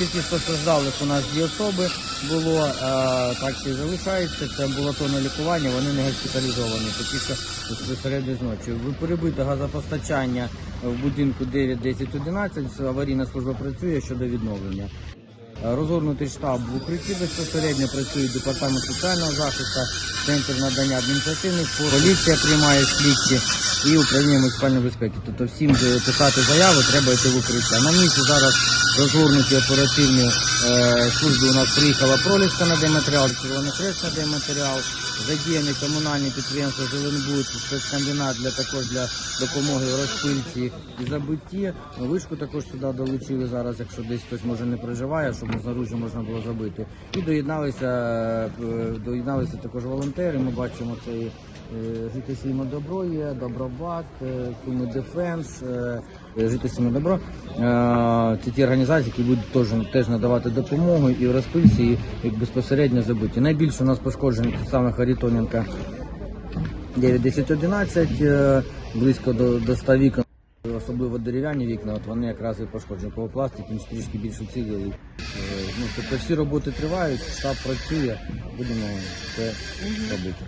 кількість постраждалих у нас дві особи було, е, так і залишається. Це амбулаторне лікування, вони не госпіталізовані, такі що безпосередньо зночі. перебите газопостачання в будинку 9, 10, 11, аварійна служба працює щодо відновлення. Розгорнутий штаб в укритті безпосередньо працює департамент соціального захисту, центр надання адміністративних послуг, поліція приймає слідчі і управління муніципальної безпеки. Тобто всім писати заяви треба йти в укриття. На місці зараз розгорнуті оперативні е, служби. У нас приїхала проліска надає матеріал, Червоний Хрест надає матеріал, задіяні комунальні підприємства Зеленбуд, спецкомбінат для також для допомоги в розпильці і забитті. Вишку також сюди долучили зараз, якщо десь хтось може не проживає, щоб знаружі можна було забити. І доєдналися, е, доєдналися також волонтери. Ми бачимо це і, е, жити сільмо добро є, Добробат, Суми Дефенс, е, жити сільмо добро. Це ті організації, які будуть теж, теж надавати допомогу і в розпильці, і, безпосередньо забиті. Найбільше у нас пошкоджені ті саме Харитоненка 9, 10, 11, е, близько до, до 100 вікон. Особливо дерев'яні вікна, от вони якраз і пошкоджені. Павопластик, він трішки більше цілий. Ну, тобто всі роботи тривають, штаб працює, будемо це робити.